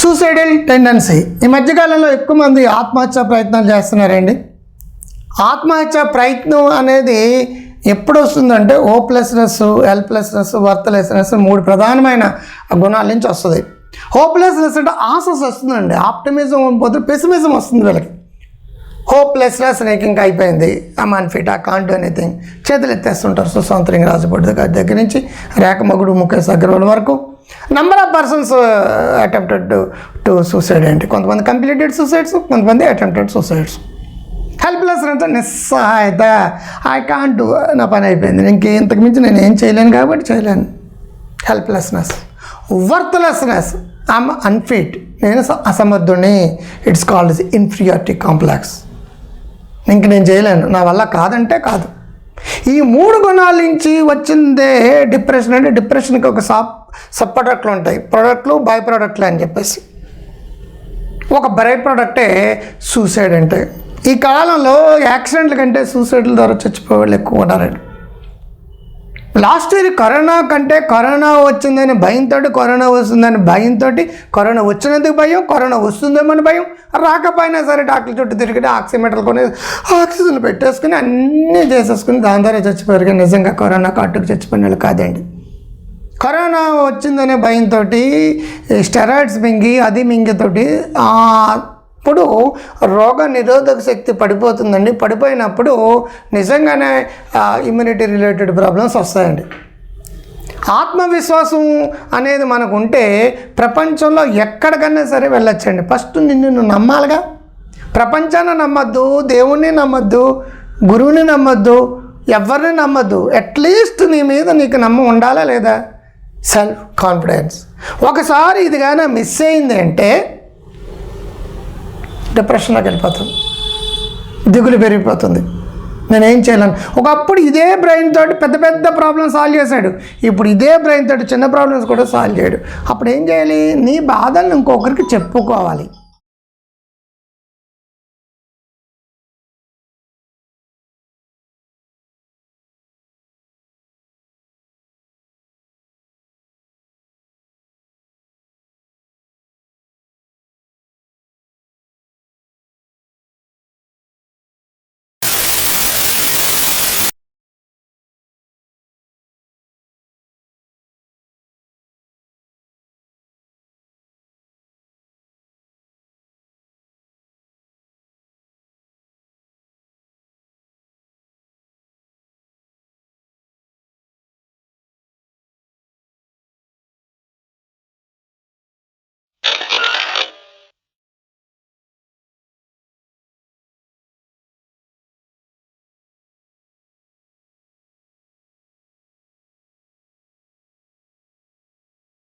Suicidal tendency ఈ మధ్యకాలంలో ఎక్కువ మంది ఆత్మహత్య ప్రయత్నాలు చేస్తున్నారండి. ఆత్మహత్య ప్రయత్నం అనేది ఎప్పుడు వస్తుందంటే హోప్లెస్నెస్ హెల్ప్లెస్నెస్ వర్త్లెస్నెస్ మూడు ప్రధానమైన గుణాల నుంచి వస్తుంది. హోప్లెస్నెస్ అంటే ఆసస్ వస్తుందండి. ఆప్టిమిజం పోతే పెసిమిజం వస్తుంది వీళ్ళకి. హోప్లెస్నెస్ నీకు ఇంకా అయిపోయింది ఐమ్ అన్ఫిట్ ఆ కాంట్ ఎనీథింగ్ చేతులు ఎత్తేస్తుంటారు సుశాంతరింగ్ రాజపూడి దగ్గర దగ్గర నుంచి రేఖమగుడు ముఖేష్ అగ్రవాల్ వరకు. Number of persons attempted to suicide ఏంటి కొంతమంది కంప్లీటెడ్ సూసైడ్స్ కొంతమంది అటెంప్టెడ్ సూసైడ్స్ హెల్ప్లెస్ అంటే నిస్సహాయత. ఐ కాంట్ డూ నా పని అయిపోయింది. ఇంక ఇంతకు మించి నేను ఏం చేయలేను కాబట్టి చేయలేను. హెల్ప్లెస్నెస్ వర్త్లెస్నెస్ ఐమ్ అన్ఫిట్ నేను స- అసమర్థుని ఇట్స్ కాల్డ్ ఇన్ఫీరియారిటీ కాంప్లెక్స్ ఇంక నేను చేయలేను. నా వల్ల కాదంటే కాదు. ఈ మూడు గుణాల నుంచి వచ్చిందే డిప్రెషన్ అంటే డిప్రెషన్కి ఒక సబ్ సబ్ ప్రొడక్ట్లు ఉంటాయి. ప్రొడక్ట్లు బై ప్రొడక్ట్లు అని చెప్పేసి. ఒక బై ప్రొడక్టే సూసైడ్ అంటే. ఈ కాలంలో యాక్సిడెంట్ల కంటే సూసైడ్ల ద్వారా చచ్చిపోయే వాళ్ళు ఎక్కువ ఉన్నారండి. లాస్ట్ ఇయర్ కరోనా కంటే కరోనా వచ్చిందని భయంతో కరోనా వస్తుందని భయంతో కరోనా వచ్చినందుకు భయం కరోనా వస్తుందేమని భయం. రాకపోయినా సరే డాక్టర్ చుట్టూ తిరిగి ఆక్సిమీటర్లు కొని ఆక్సిజన్ పెట్టేసుకుని అన్నీ చేసేసుకుని దాని ద్వారా చచ్చిపోయారు. కానీ నిజంగా కరోనా కట్టుకు చచ్చిపోయిన వాళ్ళు కాదండి. కరోనా వచ్చిందనే భయంతో స్టెరాయిడ్స్ మింగి అది మింగితోటి అప్పుడు రోగ నిరోధక శక్తి పడిపోతుందండి. పడిపోయినప్పుడు నిజంగానే ఇమ్యూనిటీ రిలేటెడ్ ప్రాబ్లమ్స్ వస్తాయండి. ఆత్మవిశ్వాసం అనేది మనకు ఉంటే ప్రపంచంలో ఎక్కడికన్నా సరే వెళ్ళొచ్చండి. ఫస్ట్ నిన్ను నువ్వు నమ్మాలిగా. ప్రపంచాన్ని నమ్మద్దు దేవుణ్ణి నమ్మద్దు గురువుని నమ్మద్దు ఎవరిని నమ్మద్దు. అట్లీస్ట్ నీ మీద నీకు నమ్మ ఉండాలా లేదా? సెల్ఫ్ కాన్ఫిడెన్స్ ఒకసారి ఇది కానీ మిస్ అయింది అంటే డిప్రెషన్లోకి వెళ్ళిపోతుంది దిగులు పెరిగిపోతుంది. నేనేం చేయలేను. ఒకప్పుడు ఇదే బ్రెయిన్ తోటి పెద్ద పెద్ద ప్రాబ్లమ్స్ సాల్వ్ చేశాడు. ఇప్పుడు ఇదే బ్రెయిన్ తోటి చిన్న ప్రాబ్లమ్స్ కూడా సాల్వ్ చేయడు. అప్పుడు ఏం చేయాలి? నీ బాధలను ఇంకొకరికి చెప్పుకోవాలి.